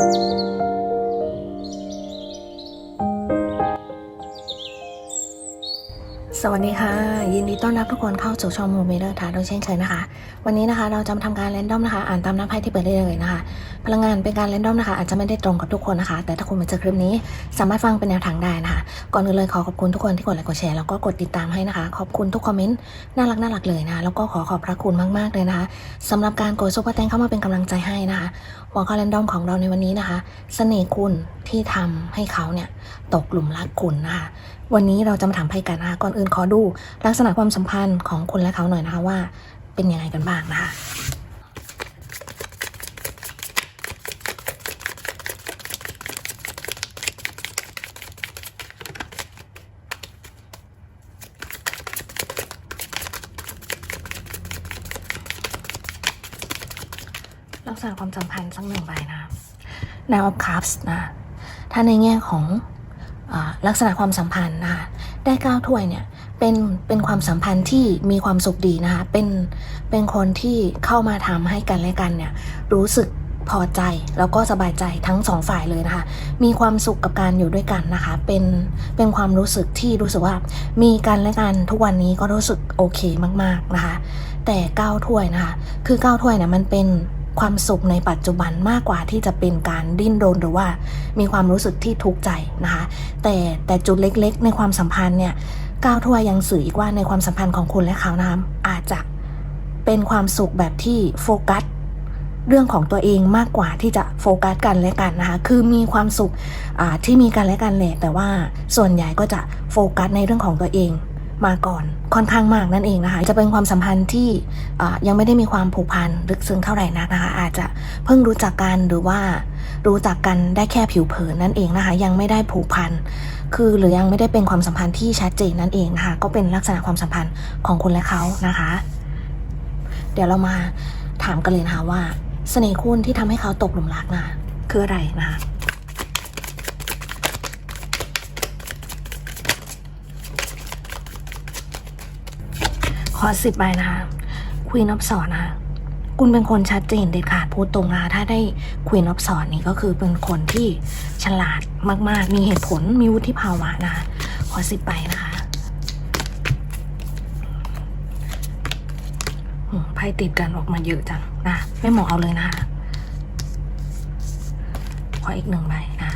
you สวัสดีค่ะ ยินดีต้อนรับทุกคนเข้าสู่ช่องมูเมเดอร์ทาโดยเช่นเคยนะคะ วันนี้นะคะเราจะมาทำการแรนดอมนะคะ อ่านตามน้ำไพ่ที่เปิดได้เลยนะคะ พลังงานเป็นการแรนดอมนะคะ อาจจะไม่ได้ตรงกับทุกคนนะคะ แต่ถ้าคุณมาเจอคลิปนี้สามารถฟังเป็นแนวทางได้นะคะ ก่อนอื่นเลยขอขอบคุณทุกคนที่กดไลค์กดแชร์แล้วก็กดติดตามให้นะคะ ขอบคุณทุกคอมเมนต์น่ารักน่ารักเลยนะแล้วก็ขอขอบพระคุณมากๆเลยนะคะสำหรับการกดซุปเปอร์แตงเข้ามาเป็นกำลังใจให้นะคะหัวข้อแรนดอมของเราในวันนี้นะคะ เสน่ห์คุณที่ทำให้เขาเนี่ยตกหลุมรักคุณนะคะ วันนี้เราจะมาถามไพ่กันนะคะก่อนอื่นขอดู ลักษณะความสัมพันธ์ของคุณและเขาหน่อยนะคะว่าเป็นยังไงกันบ้างนะคะลักษณะความสัมพันธ์สักหนึ่งใบนะ Nine of Cups นะ ถ้าในแง่ของ ลักษณะความสัมพันธ์นะคะได้เก้าถ้วยเนี่ยเป็นเป็นความสัมพันธ์ที่มีความสุขดีนะคะเป็นเป็นคนที่เข้ามาทำให้กันและกันเนี่ยรู้สึกพอใจแล้วก็สบายใจทั้งสองฝ่ายเลยนะคะ มีความสุขกับการอยู่ด้วยกันนะคะ เป็นเป็นความรู้สึกที่รู้สึกว่า มีกันและกันทุกวันนี้ก็รู้สึกโอเคมากๆนะคะ แต่เก้าถ้วยนะคะ คือเก้าถ้วยเนี่ยมันเป็น ความสุขในปัจจุบันมากกว่าที่จะเป็นการดิ้นรนหรือว่ามีความรู้สึกที่ทุกข์ใจนะคะ แต่แต่จุดเล็กๆ ในความสัมพันธ์เนี่ยก้าวถ้วยยังสื่ออีกว่าในความสัมพันธ์ของคุณและเขานะคะอาจจะเป็นความสุขแบบที่โฟกัสเรื่องของตัวเองมากกว่าที่จะโฟกัสกันและกันนะคะ คือมีความสุขที่มีกันและกันแหละแต่ว่าส่วนใหญ่ก็จะโฟกัสในเรื่องของตัวเอง มาก่อนค่อนข้างมากนั่นเองนะคะ จะเป็นความสัมพันธ์ที่ยังไม่ได้มีความผูกพันลึกซึ้งเท่าไหร่นักนะคะ อาจจะเพิ่งรู้จักกันหรือว่ารู้จักกันได้แค่ผิวเผินนั่นเองนะคะ ยังไม่ได้ผูกพันคือหรือยังไม่ได้เป็นความสัมพันธ์ที่ชัดเจนนั่นเองนะคะ ก็เป็นลักษณะความสัมพันธ์ของคุณและเขานะคะ เดี๋ยวเรามาถามกันเลยนะคะว่า เสน่ห์คุณที่ทำให้เขาตกหลุมรักนะคืออะไรนะคะ ขอสิบใบนะคะควีนอ f สอนนะคะคุณเป็นคนชัดเจนเด็ดขาดพูดตรงนะถ้าได้ควีนอ f สอนนี่ก็คือเป็นคนที่ฉลาดมากๆ มีเหตุผลมีวุฒิภาวะนะคะขอสิบใบนะคะไพ่ติดกันออกมาเยอะจังนะไม่เหมาะเอาเลยนะคะขออีกหนึ่งใบนะ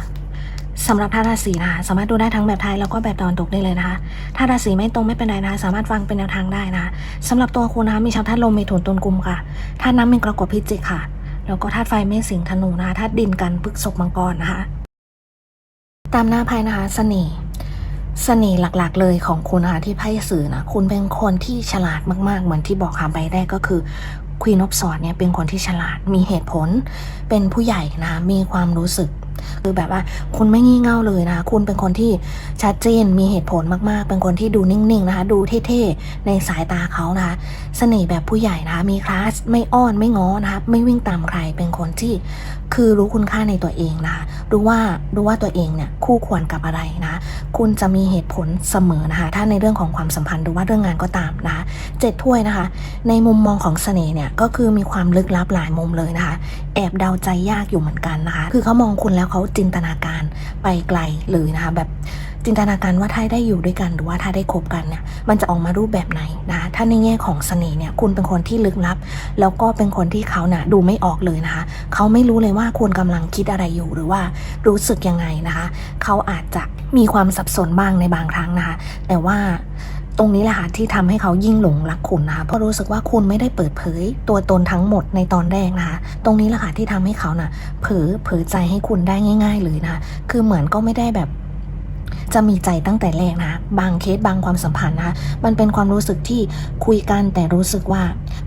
สำหรับธาตุราศีนะคะสามารถดูได้ทั้งแบบไทยแล้วก็แบบตะวันตกได้เลยนะคะถ้าราศีไม่ตรงไม่เป็นไรนะคะสามารถฟังเป็นแนวทางได้นะคะสำหรับตัวคุณนะคะมีชาวธาตุลมเมถุนตุลกุมค่ะธาตุน้ำมีกรกฎพิจิกค่ะ แล้วก็ธาตุไฟเมษสิงห์ธนูนะคะธาตุดินกันพฤกษภมังกรนะคะ ตามหน้าไพ่นะคะเสน่ห์เสน่ห์หลักๆ เลยของคุณนะคะที่ไพ่สื่อนะคุณเป็นคนที่ฉลาดมากๆ เหมือนที่บอกค่ะใบแรกก็คือควีนอ f สอนเนี่ยเป็นคนที่ฉลาดมีเหตุผลเป็นผู้ใหญ่นะมีความรู้สึก คือแบบว่าคุณไม่งี่เง่าเลยนะคะคุณเป็นคนที่ชัดเจนมีเหตุผลมากๆ เป็นคนที่ดูนิ่งๆนะคะ ดูเท่ๆในสายตาเขานะคะเสน่ห์แบบผู้ใหญ่นะคะมีคลาสไม่อ้อนไม่ง้อนะคะไม่วิ่งตามใครเป็นคนที่ คือรู้คุณค่าในตัวเองนะคะรู้ว่ารู้ว่าตัวเองเนี่ยคู่ควรกับอะไรนะคุณจะมีเหตุผลเสมอนะคะถ้าในเรื่องของความสัมพันธ์หรือว่าเรื่องงานก็ตามนะคะเจ็ดถ้วยนะคะ ในมุมมองของเสน่ห์เนี่ยก็คือมีความลึกลับหลายมุมเลยนะคะ แอบเดาใจยากอยู่เหมือนกันนะคะ คือเขามองคุณแล้วเขาจินตนาการไปไกลเลยนะคะ แบบจินตนาการว่าถ้าได้อยู่ด้วยกันหรือว่าถ้าได้คบกันเนี่ยมันจะออกมารูปแบบไหนนะถ้าในแง่ของเสน่ห์เนี่ยคุณเป็นคนที่ลึกลับ แล้วก็เป็นคนที่เขาน่ะดูไม่ออกเลยนะคะ เขาไม่รู้เลยว่าคุณกำลังคิดอะไรอยู่หรือว่ารู้สึกยังไงนะคะ เขาอาจจะมีความสับสนบ้างในบางครั้งนะคะ แต่ว่า ตรงนี้แหละค่ะที่ทำให้เขายิ่งหลงรักคุณนะคะเพราะรู้สึกว่าคุณไม่ได้เปิดเผย ตัวตนทั้งหมดในตอนแรกนะคะ ตรงนี้แหละค่ะที่ทำให้เขาน่ะเผลอเผลอใจให้คุณได้ง่าย ๆ เลยนะคะคือเหมือนก็ไม่ได้แบบจะมีใจตั้งแต่แรกนะ บางเคสบางความสัมพันธ์นะคะมันเป็นความรู้สึกที่คุยกันแต่รู้สึกว่า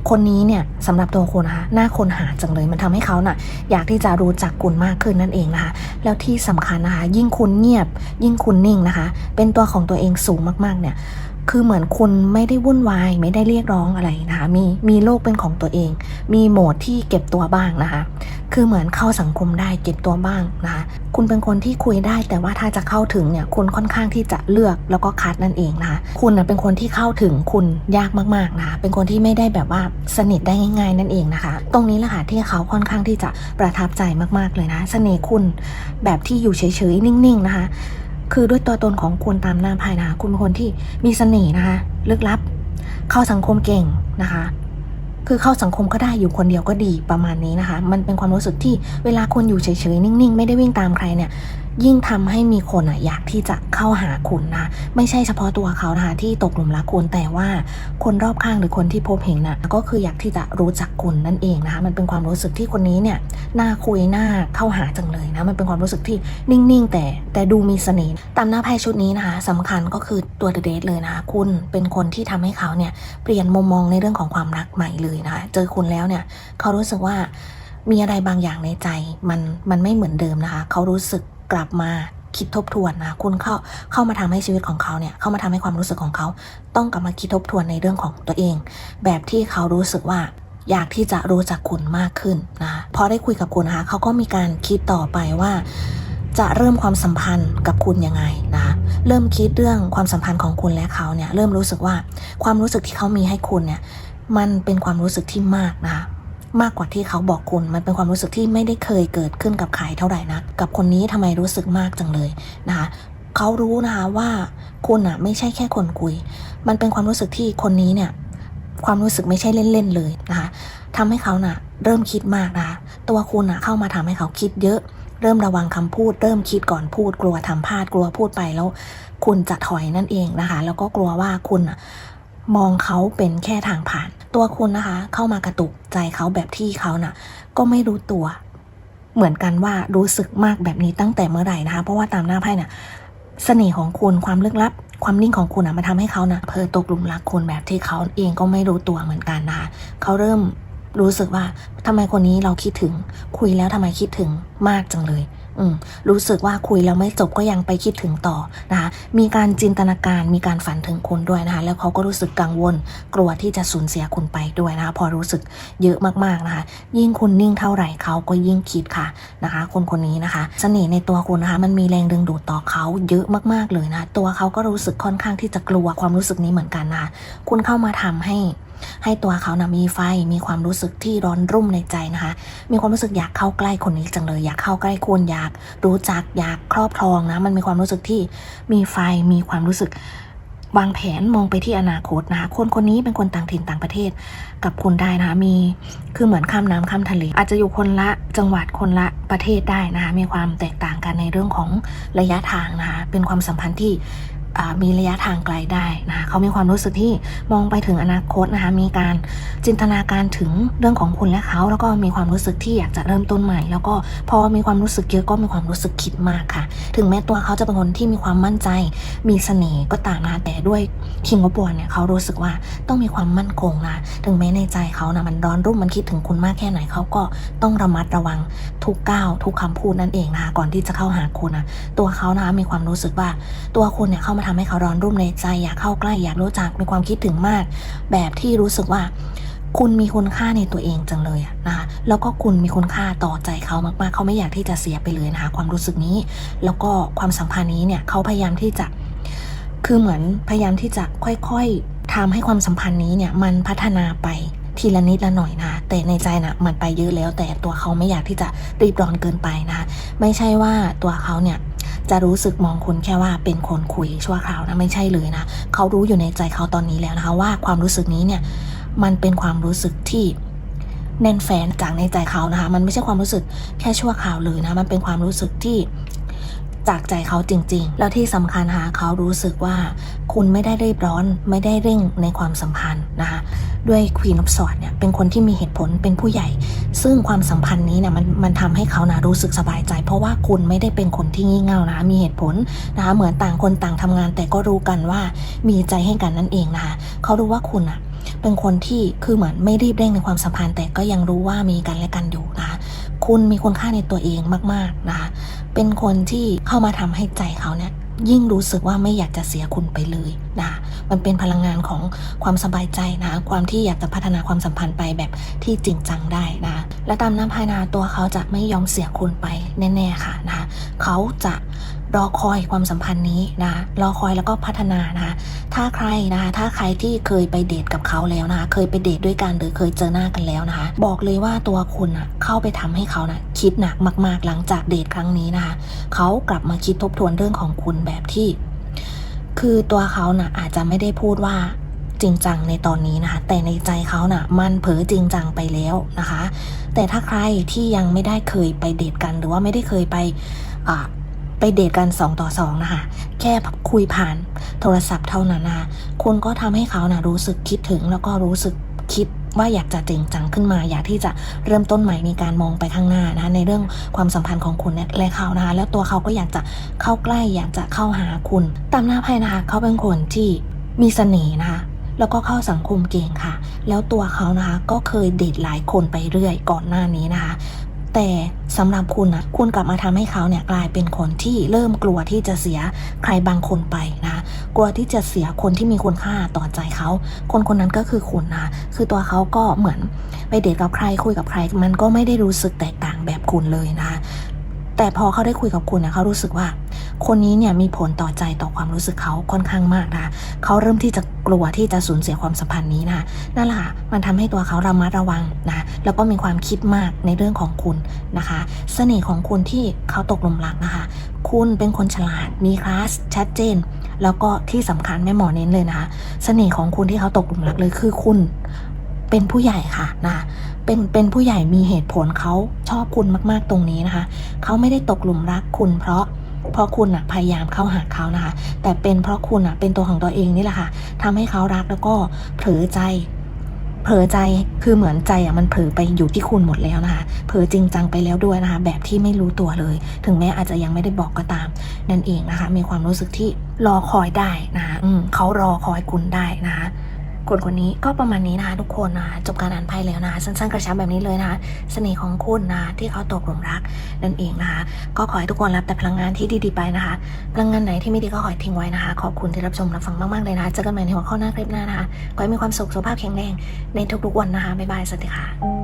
คนนี้เนี่ยสำหรับตัวคุณนะคะน่าค้นหาจังเลย มันทำให้เขาน่ะ อยากที่จะรู้จักคุณมากขึ้นนั่นเองนะคะ แล้วที่สำคัญนะคะ ยิ่งคุณเงียบ ยิ่งคุณนิ่งนะคะ เป็นตัวของตัวเองสูงมากๆเนี่ย คือเหมือนคุณไม่ได้วุ่นวาย ไม่ได้เรียกร้องอะไรนะคะมีมีโลกเป็นของตัวเอง มีโหมดที่เก็บตัวบ้างนะคะ คือเหมือนเข้าสังคมได้เก็บตัวบ้างนะคะคุณเป็นคนที่คุยได้ แต่ว่าถ้าจะเข้าถึงเนี่ยคุณค่อนข้างที่จะเลือกแล้วก็คัดนั่นเองนะคะคุณเป็นคนที่เข้าถึงคุณยากมากๆนะคะเป็นคนที่ไม่ได้แบบว่าสนิทได้ง่าย ๆ นั่นเองนะคะ ตรงนี้แหละค่ะที่เขาค่อนข้างที่จะประทับใจมากๆเลยนะ เสน่ห์คุณแบบที่อยู่เฉยๆนิ่งๆนะคะ คือด้วยตัวตนของคุณตามหน้าภายนะคะคุณเป็นคนที่มีเสน่ห์นะคะ ลึกลับ เข้าสังคมเก่งนะคะ คือเข้าสังคมก็ได้อยู่คนเดียวก็ดีประมาณนี้นะคะ มันเป็นความรู้สึกที่เวลาคุณอยู่เฉยๆนิ่ง ๆ ไม่ได้วิ่งตามใครเนี่ย ยิ่งทำให้มีคนอะอยากที่จะเข้าหาคุณนะ ไม่ใช่เฉพาะตัวเขานะคะที่ตกหลุมรักคุณแต่ว่าคนรอบข้างหรือคนที่พบเห็นน่ะก็คืออยากที่จะรู้จักคุณนั่นเองนะคะมันเป็นความรู้สึกที่คนนี้เนี่ยน่าคุยน่าเข้าหาจังเลยนะมันเป็นความรู้สึกที่นิ่งๆ แต่แต่ดูมีเสน่ห์ตามหน้าไพ่ชุดนี้นะคะสำคัญก็คือตัวเดทเลยนะคะคุณเป็นคนที่ทำให้เขาเนี่ยเปลี่ยนมุมมองในเรื่องของความรักใหม่เลยนะคะเจอคุณแล้วเนี่ยเขารู้สึกว่ามีอะไรบางอย่างในใจมันมันไม่เหมือนเดิมนะคะ เขารู้สึก กลับมาคิดทบทวนนะคุณเข้าเข้ามาทำให้ชีวิตของเขาเนี่ยเข้ามาทำให้ความรู้สึกของเขา ต้องกลับมาคิดทบทวนในเรื่องของตัวเอง แบบที่เขารู้สึกว่าอยากที่จะรู้จักคุณมากขึ้นนะพอได้คุยกับคุณนะคะเขาก็มีการคิดต่อไปว่า จะเริ่มความสัมพันธ์กับคุณยังไงนะคะเริ่มคิดเรื่องความสัมพันธ์ของคุณและเขาเนี่ยเริ่มรู้สึกว่าความรู้สึกที่เขามีให้คุณเนี่ยมันเป็นความรู้สึกที่มากนะคะ มากกว่าที่เขาบอกคุณ มันเป็นความรู้สึกที่ไม่ได้เคยเกิดขึ้นกับใครเท่าไหร่นะกับคนนี้ทำไมรู้สึกมากจังเลยนะคะเขารู้นะคะว่าคุณอะไม่ใช่แค่คนคุย มันเป็นความรู้สึกที่คนนี้เนี่ยความรู้สึกไม่ใช่เล่นๆเลยนะคะทำให้เขาน่ะเริ่มคิดมากนะคะตัวคุณน่ะเข้ามาทำให้เขาคิดเยอะ เริ่มระวังคำพูด เริ่มคิดก่อนพูด กลัวทำพลาดกลัวพูดไปแล้ว คุณจะถอยนั่นเองนะคะ แล้วก็กลัวว่าคุณน่ะมองเขาเป็นแค่ทางผ่าน ตัวคุณนะคะ เข้ามากระตุกใจเขาแบบที่เขาน่ะ ก็ไม่รู้ตัว เหมือนกันว่ารู้สึกมากแบบนี้ตั้งแต่เมื่อไหร่นะคะ เพราะว่าตามหน้าไพ่น่ะเสน่ห์ของคุณความลึกลับ ความนิ่งของคุณอะมาทำให้เขานะเพอตกหลุมรักคุณแบบที่เขาเองก็ไม่รู้ตัวเหมือนกันนะคะเขาเริ่มรู้สึกว่าทำไมคนนี้เราคิดถึง คุยแล้วทำไมคิดถึงมากจังเลย รู้สึกว่าคุยแล้วไม่จบก็ยังไปคิดถึงต่อนะคะมีการจินตนาการมีการฝันถึงคุณด้วยนะคะแล้วเขาก็รู้สึกกังวล กลัวที่จะสูญเสียคุณไปด้วยนะคะพอรู้สึกเยอะมากๆนะคะ ยิ่งคุณนิ่งเท่าไหร่เขาก็ยิ่งคิดค่ะนะคะคนคนนี้นะคะเสน่ห์ในตัวคุณนะคะมันมีแรงดึงดูดต่อเขาเยอะมากๆเลยนะ ตัวเขาก็รู้สึกค่อนข้างที่จะกลัวความรู้สึกนี้เหมือนกันนะคะคุณเข้ามาทำให้ ให้ตัวเขานะมีไฟมีความรู้สึกที่ร้อนรุ่มในใจนะคะ มีความรู้สึกอยากเข้าใกล้คนนี้จังเลยอยากเข้าใกล้คุณอยากรู้จักอยากครอบครองนะมันมีความรู้สึกที่มีไฟมีความรู้สึกวางแผนมองไปที่อนาคตนะคะคนคนนี้เป็นคนต่างถิ่นต่างประเทศกับคุณได้นะคะมีคือเหมือนข้ามน้ำข้ามทะเลอาจจะอยู่คนละจังหวัดคนละประเทศได้นะคะมีความแตกต่างกันในเรื่องของระยะทางนะคะเป็นความสัมพันธ์ที่ มีระยะทางไกลได้นะคะเขามีความรู้สึกที่มองไปถึงอนาคตนะคะมีการจินตนาการถึงเรื่องของคุณและเขา แล้วก็มีความรู้สึกที่อยากจะเริ่มต้นใหม่ แล้วก็พอมีความรู้สึกเยอะก็มีความรู้สึกคิดมากค่ะ ถึงแม้ตัวเขาจะเป็นคนที่มีความมั่นใจ มีเสน่ห์ก็ตามนะคะแต่ด้วยคิงกบวนเนี่ยเขารู้สึกว่าต้องมีความมั่นคงนะถึงแม้ในใจเขานะมันร้อนรุ่มมันคิดถึงคุณมากแค่ไหนเขาก็ต้องระมัดระวังทุกก้าวทุกคำพูดนั่นเองนะคะก่อนที่จะเข้าหาคุณนะตัวเขานะคะมีความรู้สึกว่าตัวคุณเนี่ยเขามาทำให้เขาร้อนรุ่มในใจอยากเข้าใกล้อยากรู้จักมีความคิดถึงมาก แบบที่รู้สึกว่าคุณมีคุณค่าในตัวเองจังเลยนะคะ แล้วก็คุณมีคุณค่าต่อใจเขามากๆ เขาไม่อยากที่จะเสียไปเลยนะคะความรู้สึกนี้ แล้วก็ความสัมพันธ์นี้เนี่ยเขาพยายามที่จะ คือเหมือนพยายามที่จะค่อยๆทำให้ความสัมพันธ์นี้เนี่ยมันพัฒนาไปทีละนิดละหน่อยนะ แต่ในใจนะมันไปเยอะแล้ว แต่ตัวเขาไม่อยากที่จะรีบร้อนเกินไปนะคะไม่ใช่ว่าตัวเขาเนี่ย จะรู้สึกมองคุณแค่ว่าเป็นคนคุยชั่วคราวนะไม่ใช่เลยนะเขารู้อยู่ในใจเขาตอนนี้แล้วนะคะ ว่าความรู้สึกนี้เนี่ยมันเป็นความรู้สึกที่แน่นแฟนจากในใจเขานะคะ มันไม่ใช่ความรู้สึกแค่ชั่วคราวเลยนะ มันเป็นความรู้สึกที่ จากใจเขาจริง ๆ แล้วที่สำคัญนะคะเขารู้สึกว่าคุณไม่ได้รีบร้อนไม่ได้เร่งในความสัมพันธ์นะคะด้วยควีนอ f ฟสอดเนี่ยเป็นคนที่มีเหตุผลเป็นผู้ใหญ่ ซึ่งความสัมพันธ์นี้เนี่ยมันมันทำให้เขานะรู้สึกสบายใจ เพราะว่าคุณไม่ได้เป็นคนที่งี่เง่านะมีเหตุผลนะคะเหมือนต่างคนต่างทำงาน แต่ก็รู้กันว่ามีใจให้กันนั่นเองนะคะเขารู้ว่าคุณอะเป็นคนที่คือเหมือนไม่รีบเร่งในความสัมพันธ์ แต่ก็ยังรู้ว่ามีกันและกันอยู่นะคะคุณมีคุณค่าในตัวเองมาก ๆนะคะ เป็นคนที่เข้ามาทำให้ใจเขาเนี่ยยิ่งรู้สึกว่าไม่อยากจะเสียคุณไปเลยนะมันเป็นพลังงานของความสบายใจนะ ความที่อยากจะพัฒนาความสัมพันธ์ไปแบบที่จริงจังได้นะ และตามน้ำพายนาตัวเขาจะไม่ยอมเสียคุณไปแน่ ๆ ค่ะนะคะเขาจะ รอคอยความสัมพันธ์นี้นะคะรอคอยแล้วก็พัฒนานะคะถ้าใครนะคะถ้าใครที่เคยไปเดทกับเขาแล้วนะคะเคยไปเดทด้วยกันหรือเคยเจอหน้ากันแล้วนะคะ บอกเลยว่าตัวคุณอะเข้าไปทำให้เขานะคิดหนักมากๆหลังจากเดทครั้งนี้นะคะเขากลับมาคิดทบทวนเรื่องของคุณแบบที่ คือตัวเขาน่ะอาจจะไม่ได้พูดว่าจริงจังในตอนนี้นะคะ แต่ในใจเขาน่ะ มันเผลอจริงจังไปแล้วนะคะ แต่ถ้าใครที่ยังไม่ได้เคยไปเดทกัน หรือว่าไม่ได้เคยไปอ่าไป เดทกัน2ต่อ2นะคะแค่คุยผ่านโทรศัพท์เท่านั้นนะคะคุณก็ทำให้เขานะรู้สึกคิดถึงแล้วก็รู้สึกคิดว่าอยากจะจริงจังขึ้นมา อยากที่จะเริ่มต้นใหม่ในการมองไปข้างหน้านะคะในเรื่องความสัมพันธ์ของคุณและเขานะคะ แล้วตัวเขาก็อยากจะเข้าใกล้อยากจะเข้าหาคุณ ตามหน้าไพ่นะคะเขาเป็นคนที่มีเสน่ห์นะคะแล้วก็เข้าสังคมเก่งค่ะ แล้วตัวเขานะคะก็เคยเดทหลายคนไปเรื่อยก่อนหน้านี้นะคะ แต่สำหรับคุณนะคุณกลับมาทำให้เขาเนี่ยกลายเป็นคนที่เริ่มกลัวที่จะเสียใครบางคนไปนะ กลัวที่จะเสียคนที่มีคุณค่าต่อใจเขา คนคนนั้นก็คือคุณนะคือตัวเขาก็เหมือนไปเดทกับใครคุยกับใคร มันก็ไม่ได้รู้สึกแตกต่างแบบคุณเลยนะคะแต่พอเขาได้คุยกับคุณนะเขารู้สึกว่า คนนี้เนี่ยมีผลต่อใจต่อความรู้สึกเขาค่อนข้างมากนะคะเขาเริ่มที่จะกลัวที่จะสูญเสียความสัมพันธ์นี้นะคะนั่นแหละค่ะมันทำให้ตัวเขาระมัดระวังนะแล้วก็มีความคิดมากในเรื่องของคุณนะคะ เสน่ห์ของคุณที่เขาตกหลุมรักนะคะ คุณเป็นคนฉลาดมีคลาสชัดเจน แล้วก็ที่สำคัญแม่หมอเน้นเลยนะคะ เสน่ห์ของคุณที่เขาตกหลุมรักเลยคือคุณเป็นผู้ใหญ่ค่ะนะเป็นเป็นผู้ใหญ่มีเหตุผลเขาชอบคุณมาก ๆ ตรงนี้นะคะ เขาไม่ได้ตกหลุมรักคุณเพราะ เพราะคุณอะพยายามเข้าหาเขานะคะ แต่เป็นเพราะคุณอะเป็นตัวของตัวเองนี่แหละค่ะทำให้เขารักแล้วก็เผลอใจเผลอใจคือเหมือนใจอะมันเผลอไปอยู่ที่คุณหมดแล้วนะคะเผลอจริงจังไปแล้วด้วยนะคะ แบบที่ไม่รู้ตัวเลย ถึงแม้อาจจะยังไม่ได้บอกก็ตาม นั่นเองนะคะ มีความรู้สึกที่รอคอยได้นะคะอืมเขารอคอยคุณได้นะคะ คนคนนี้ก็ประมาณนี้นะคะทุกคนนะคะจบการอ่านไพ่แล้วนะคะสั้นๆกระชับแบบนี้เลยนะคะเสน่ห์ของคุณนะคะที่เขาตกหลุมรักนั่นเองนะคะก็ขอให้ทุกคนรับแต่พลังงานที่ดีๆไปนะคะพลังงานไหนที่ไม่ดีก็ขอทิ้งไว้นะคะขอบคุณที่รับชมรับฟังมากๆเลยนะคะเจอกันใหม่ในหัวข้อหน้าคลิปหน้านะคะขอให้มีความสุขสุขภาพแข็งแรงในทุกๆวันนะคะบ๊ายบายสวัสดีค่ะ